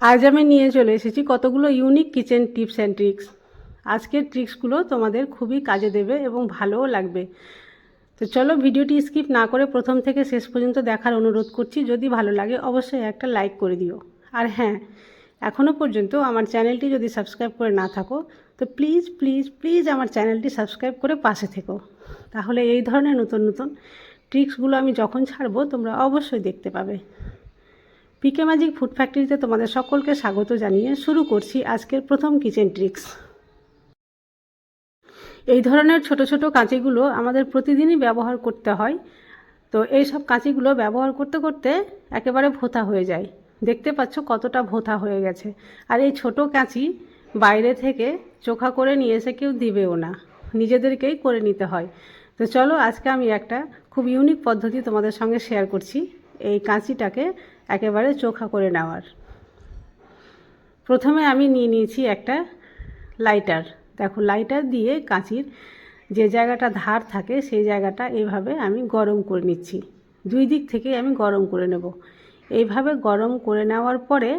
আজ আমি নিয়ে চলে এসেছি কতগুলো unique kitchen tips and tricks আজকের ট্রিক্সগুলো তোমাদের খুবই কাজে দেবে এবং ভালোও লাগবে। তো চলো ভিডিওটি স্কিপ না করে প্রথম থেকে শেষ পর্যন্ত দেখার অনুরোধ করছি, যদি ভালো লাগে অবশ্যই একটা লাইক করে দিও। আর হ্যাঁ এখনও পর্যন্ত আমার চ্যানেলটি যদি সাবস্ক্রাইব করে না থাকো, তো প্লিজ প্লিজ প্লিজ আমার চ্যানেলটি সাবস্ক্রাইব করে পাশে থেকো। তাহলে এই ধরনের নতুন নতুন ট্রিক্সগুলো আমি যখন ছাড়বো তোমরা অবশ্যই দেখতে পাবে। পিকে ম্যাজিক ফুড ফ্যাক্টরিতে তোমাদের সকলকে স্বাগত জানিয়ে শুরু করছি আজকের প্রথম কিচেন ট্রিক্স এই ধরনের ছোট ছোট কাঁচিগুলো আমাদের প্রতিদিনই ব্যবহার করতে হয়। তো এই সব কাঁচিগুলো ব্যবহার করতে করতে একেবারে ভোতা হয়ে যায়। দেখতে পাচ্ছ কতটা ভোতা হয়ে গেছে। আর এই ছোট কাঁচি বাইরে থেকে চোখা করে নিয়ে এসে কেউ দিবেও না। নিজেদেরকেই করে নিতে হয়। তো চলো আজকে আমি একটা খুব ইউনিক পদ্ধতি তোমাদের সঙ্গে শেয়ার করছি। এই কাঁচিটাকে একেবারে চোখা করে নেওয়ার। প্রথমে আমি নিয়ে নিয়েছি একটা লাইটার দেখো লাইটার দিয়ে কাঁচির যে জায়গাটা ধার থাকে, সেই জায়গাটা এইভাবে আমি গরম করে নিচ্ছি। দুই দিক থেকে আমি গরম করে নেব। এইভাবে গরম করে নেওয়ার পরে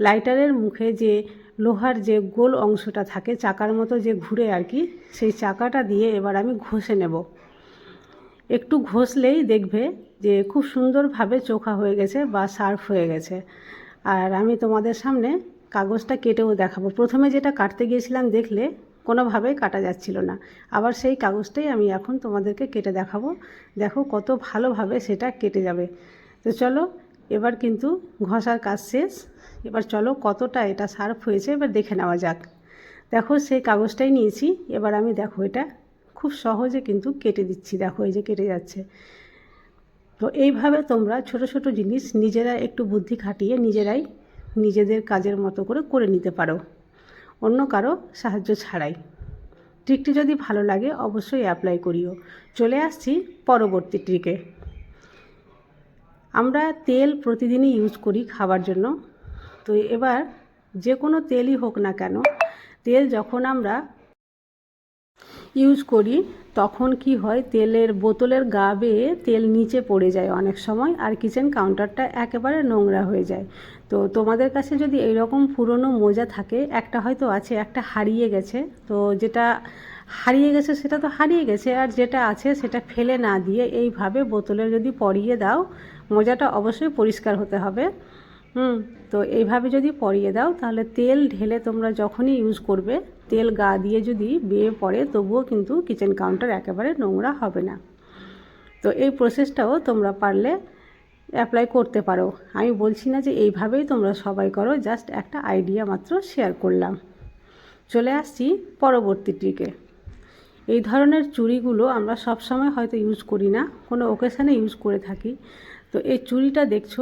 লাইটারের মুখে যে লোহার যে গোল অংশটা থাকে, চাকার মতো যে ঘুরে আর কি, সেই চাকাটা দিয়ে এবার আমি ঘষে নেব। একটু ঘষলেই দেখবে যে খুব সুন্দরভাবে চোখা হয়ে গেছে বা সার্ফ হয়ে গেছে। আর আমি তোমাদের সামনে কাগজটা কেটেও দেখাবো। প্রথমে যেটা কাটতে গিয়েছিলাম দেখলে কোনোভাবেই কাটা যাচ্ছিল না। আবার সেই কাগজটাই আমি এখন তোমাদেরকে কেটে দেখাবো। দেখো কত ভালোভাবে সেটা কেটে যাবে। তো চলো, এবার কিন্তু ঘষার কাজ শেষ। এবার চলো কতটা এটা সার্ফ হয়েছে, এবার দেখে নেওয়া যাক। দেখো সেই কাগজটাই নিয়েছি। এবার আমি দেখো এটা খুব সহজে কিন্তু কেটে দিচ্ছি। দেখো, এই যে কেটে যাচ্ছে। তো এইভাবে তোমরা ছোট ছোট জিনিস নিজেরা একটু বুদ্ধি খাটিয়ে নিজেরাই নিজেদের কাজের মতো করে করে নিতে পারো। অন্য কারও সাহায্য ছাড়াই। ট্রিকটি যদি ভালো লাগে, অবশ্যই অ্যাপ্লাই করিও। চলে আসছি পরবর্তী ট্রিকে আমরা তেল প্রতিদিনই ইউজ করি খাবার জন্য। তো এবার যে কোনো তেলই হোক না কেন, তেল যখন আমরা ইউজ করি, তখন কি হয়, তেলের বোতলের গা বেয়ে তেল নিচে পড়ে যায় অনেক সময় আর কিচেন কাউন্টারটা একেবারে নোংরা হয়ে যায়। তো তোমাদের কাছে যদি এইরকম পুরনো মোজা থাকে, একটা হয়তো আছে, একটা হারিয়ে গেছে, তো যেটা হারিয়ে গেছে সেটা তো হারিয়ে গেছে আর যেটা আছে সেটা ফেলে না দিয়ে এইভাবে বোতলে যদি পরিয়ে দাও, মোজাটা অবশ্যই পরিষ্কার হতে হবে। হুম। তো এইভাবে যদি পরিয়ে দাও, তাহলে তেল ঢেলে তোমরা যখনই ইউজ করবে, তেল গা দিয়ে যদি বেয়ে পড়ে, তবুও কিন্তু কিচেন কাউন্টার একেবারে নোংরা হবে না। তো এই প্রসেসটাও তোমরা পারলে অ্যাপ্লাই করতে পারো। আমি বলছি না যে এইভাবেই তোমরা সবাই করো জাস্ট একটা আইডিয়া মাত্র শেয়ার করলাম। চলে আসছি পরবর্তী ট্রিকে এই ধরনের চুড়িগুলো আমরা সব সময় হয়তো ইউজ করি না, কোনো ওকেশানে ইউজ করে থাকি। তো এই চুড়িটা দেখছ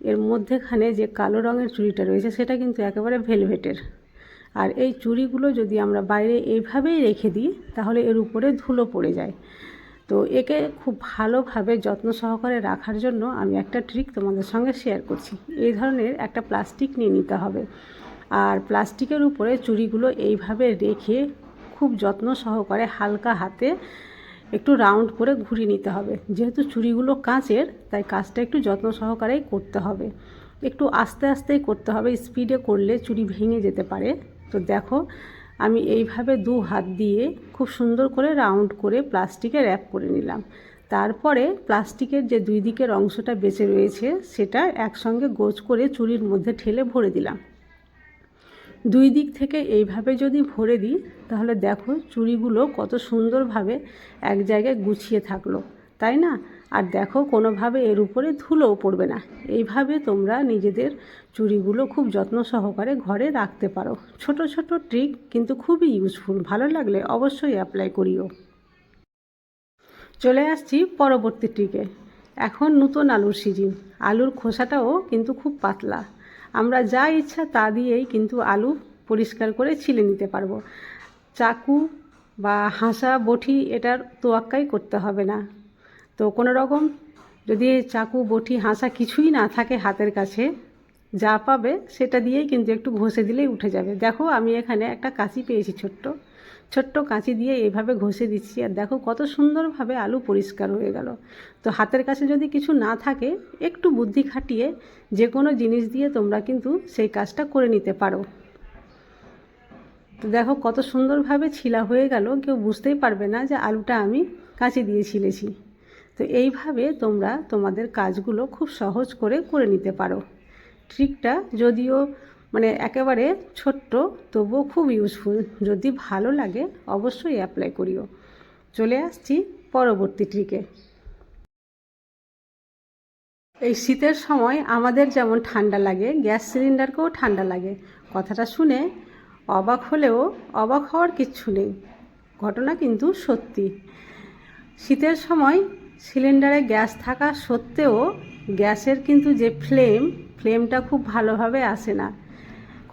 এর মধ্যেখানে যে কালো রঙের চুড়িটা রয়েছে, সেটা কিন্তু একেবারে ভেলভেটের। আর এই চুড়িগুলো যদি আমরা বাইরে এইভাবেই রেখে দিই, তাহলে এর উপরে ধুলো পড়ে যায়। তো একে খুব ভালোভাবে যত্ন সহকারে রাখার জন্য আমি একটা ট্রিক তোমাদের সঙ্গে শেয়ার করছি। এই ধরনের একটা প্লাস্টিক নিয়ে নিতে হবে। আর প্লাস্টিকের উপরে চুড়িগুলো এইভাবে রেখে খুব যত্ন সহকারে হালকা হাতে একটু রাউন্ড করে ঘুরিয়ে নিতে হবে। যেহেতু চুড়িগুলো কাঁচের, তাই কাজটা একটু যত্ন সহকারেই করতে হবে। একটু আস্তে আস্তেই করতে হবে স্পিডে করলে চুড়ি ভেঙে যেতে পারে। তো দেখো, আমি এইভাবে দু হাত দিয়ে খুব সুন্দর করে রাউন্ড করে প্লাস্টিকে র্যাপ করে নিলাম। তারপরে প্লাস্টিকের যে দুই দিকের অংশটা বেঁচে রয়েছে, সেটা একসঙ্গে গোজ করে চুড়ির মধ্যে ঠেলে ভরে দিলাম। দুই দিক থেকে এইভাবে যদি ভরে দিই, তাহলে দেখো চুড়িগুলো কত সুন্দরভাবে এক জায়গায় গুছিয়ে থাকল, তাই না? আর দেখো কোনোভাবে এর উপরে ধুলোও পড়বে না। এইভাবে তোমরা নিজেদের চুড়িগুলো খুব যত্ন সহকারে ঘরে রাখতে পারো। ছোট ছোট ট্রিক কিন্তু খুবই ইউজফুল ভালো লাগলে অবশ্যই অ্যাপ্লাই করিও। চলে আসছি পরবর্তী ট্রিকে এখন নতুন আলুর সিজন আলুর খোসাটাও কিন্তু খুব পাতলা। আমরা যা ইচ্ছা তা দিয়েই কিন্তু আলু পরিষ্কার করে ছিলে নিতে পারব। চাকু বা হাসা বটি এটার তোয়াক্কাই করতে হবে না। তো কোনো রকম যদি চাকু বটি হাসা কিছুই না থাকে হাতের কাছে, যা পাবে সেটা দিয়েই কিন্তু একটু ঘষে দিলেই উঠে যাবে। দেখো আমি এখানে একটা কাঁচি পেয়েছি ছোট্ট। ছোট্ট কাঁচি দিয়ে এইভাবে ঘষে দিচ্ছি আর দেখো কত সুন্দরভাবে আলু পরিষ্কার হয়ে গেল। তো হাতের কাছে যদি কিছু না থাকে, একটু বুদ্ধি খাটিয়ে যে কোনো জিনিস দিয়ে তোমরা কিন্তু সেই কাজটা করে নিতে পারো। তো দেখো কত সুন্দরভাবে ছিলা হয়ে গেল, কেউ বুঝতেই পারবে না যে আলুটা আমি কাঁচি দিয়ে ছিলেছি। তো এইভাবে তোমরা তোমাদের কাজগুলো খুব সহজ করে করে নিতে পারো। ট্রিকটা যদিও মানে একেবারে ছোট্ট, তবুও খুব ইউজফুল যদি ভালো লাগে, অবশ্যই অ্যাপ্লাই করিও। চলে আসছি পরবর্তী ট্রিকে এই শীতের সময় আমাদের যেমন ঠান্ডা লাগে, গ্যাস সিলিন্ডারকেও ঠান্ডা লাগে। কথাটা শুনে অবাক হলেও অবাক হওয়ার কিচ্ছু নেই। ঘটনা কিন্তু সত্যি। শীতের সময় সিলিন্ডারে গ্যাস থাকা সত্ত্বেও গ্যাসের কিন্তু যে ফ্লেম ফ্লেমটা খুব ভালোভাবে আসে না।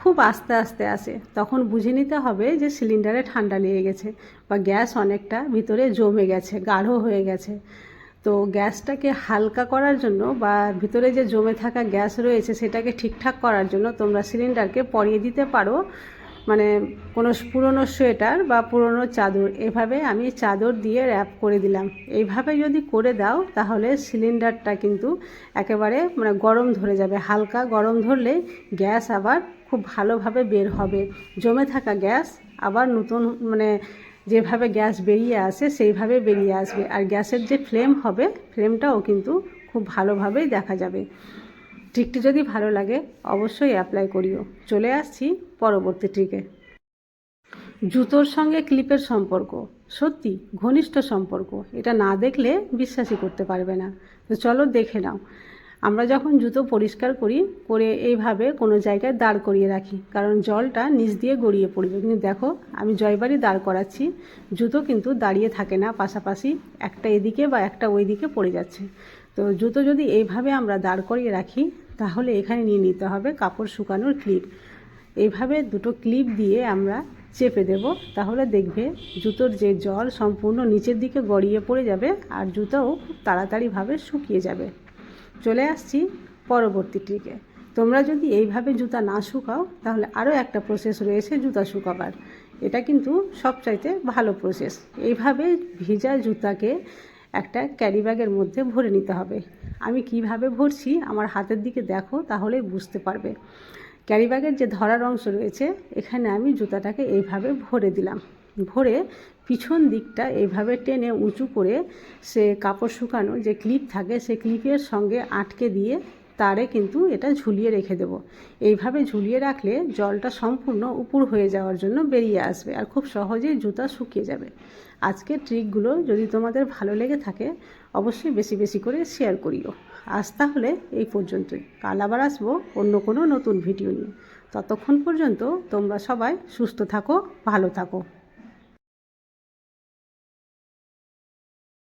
খুব আস্তে আস্তে আসে। তখন বুঝে নিতে হবে যে সিলিন্ডারে ঠান্ডা লেগে গেছে বা গ্যাস অনেকটা ভিতরে জমে গেছে, গাঢ় হয়ে গেছে। তো গ্যাসটাকে হালকা করার জন্য বা ভিতরে যে জমে থাকা গ্যাস রয়েছে সেটাকে ঠিকঠাক করার জন্য তোমরা সিলিন্ডারকে পরিয়ে দিতে পারো। মানে কোনো পুরনো সোয়েটার বা পুরনো চাদর, এভাবে আমি চাদর দিয়ে র্যাপ করে দিলাম। এইভাবে যদি করে দাও তাহলে সিলিন্ডারটা কিন্তু একেবারে মানে গরম ধরে যাবে। হালকা গরম ধরলে গ্যাস আবার খুব ভালোভাবে বের হবে। জমে থাকা গ্যাস, আবার নতুন মানে যেভাবে গ্যাস বেরিয়ে আসে, সেইভাবে বেরিয়ে আসবে। আর গ্যাসের যে ফ্লেম হবে, ফ্লেমটাও কিন্তু খুব ভালোভাবেই দেখা যাবে। ট্রিকটি যদি ভালো লাগে, অবশ্যই অ্যাপ্লাই করিও। চলে আসছি পরবর্তী ট্রিকে। জুতোর সঙ্গে ক্লিপের সম্পর্ক। সত্যি, ঘনিষ্ঠ সম্পর্ক। এটা না দেখলে বিশ্বাসই করতে পারবে না। তো চলো দেখে নাও। আমরা যখন জুতো পরিষ্কার করি, করে এইভাবে কোনো জায়গায় দাঁড় করিয়ে রাখি। কারণ জলটা নিচ দিয়ে গড়িয়ে পড়বে। কিন্তু দেখো, আমি জয়বাড়ি দাঁড় করাচ্ছি। জুতো কিন্তু দাঁড়িয়ে থাকে না, পাশাপাশি একটা এদিকে বা একটা ওই দিকে পড়ে যাচ্ছে। তো জুতো যদি এইভাবে আমরা দাঁড় করিয়ে রাখি, তাহলে এখানে নিয়ে নিতে হবে কাপড় শুকানোর ক্লিপ। এইভাবে দুটো ক্লিপ দিয়ে আমরা চেপে দেব। তাহলে দেখবে জুতোর যে জল সম্পূর্ণ নিচের দিকে গড়িয়ে পড়ে যাবে, আর জুতোও খুব তাড়াতাড়িভাবে শুকিয়ে যাবে। চলে আসছি পরবর্তী ট্রিকে। তোমরা যদি এইভাবে জুতা না শুকাও, তাহলে আরও একটা প্রসেস রয়েছে জুতা শুকাবার। এটা কিন্তু সবচাইতে ভালো প্রসেস এইভাবে ভিজা জুতাকে একটা ক্যারি ব্যাগের মধ্যে ভরে নিতে হবে। আমি কীভাবে ভরছি, আমার হাতের দিকে দেখো, তাহলেই বুঝতে পারবে। ক্যারি ব্যাগের যে ধরার অংশ রয়েছে, এখানে আমি জুতাটাকে এইভাবে ভরে দিলাম। ভরে পিছন দিকটা এইভাবে টেনে উঁচু করে সে কাপড় শুকানো যে ক্লিপ থাকে, সে ক্লিপের সঙ্গে আটকে দিয়ে তারে কিন্তু এটা ঝুলিয়ে রেখে দেব। এইভাবে ঝুলিয়ে রাখলে জলটা সম্পূর্ণ উপর হয়ে যাওয়ার জন্য বেরিয়ে আসবে আর খুব সহজেই জুতা শুকিয়ে যাবে। আজকের ট্রিকগুলো যদি তোমাদের ভালো লেগে থাকে, অবশ্যই বেশি বেশি করে শেয়ার করিও। আজ তাহলে এই পর্যন্তই। কাল আবার আসব অন্য কোনো নতুন ভিডিও নিয়ে। ততক্ষণ পর্যন্ত তোমরা সবাই সুস্থ থাকো, ভালো থাকো।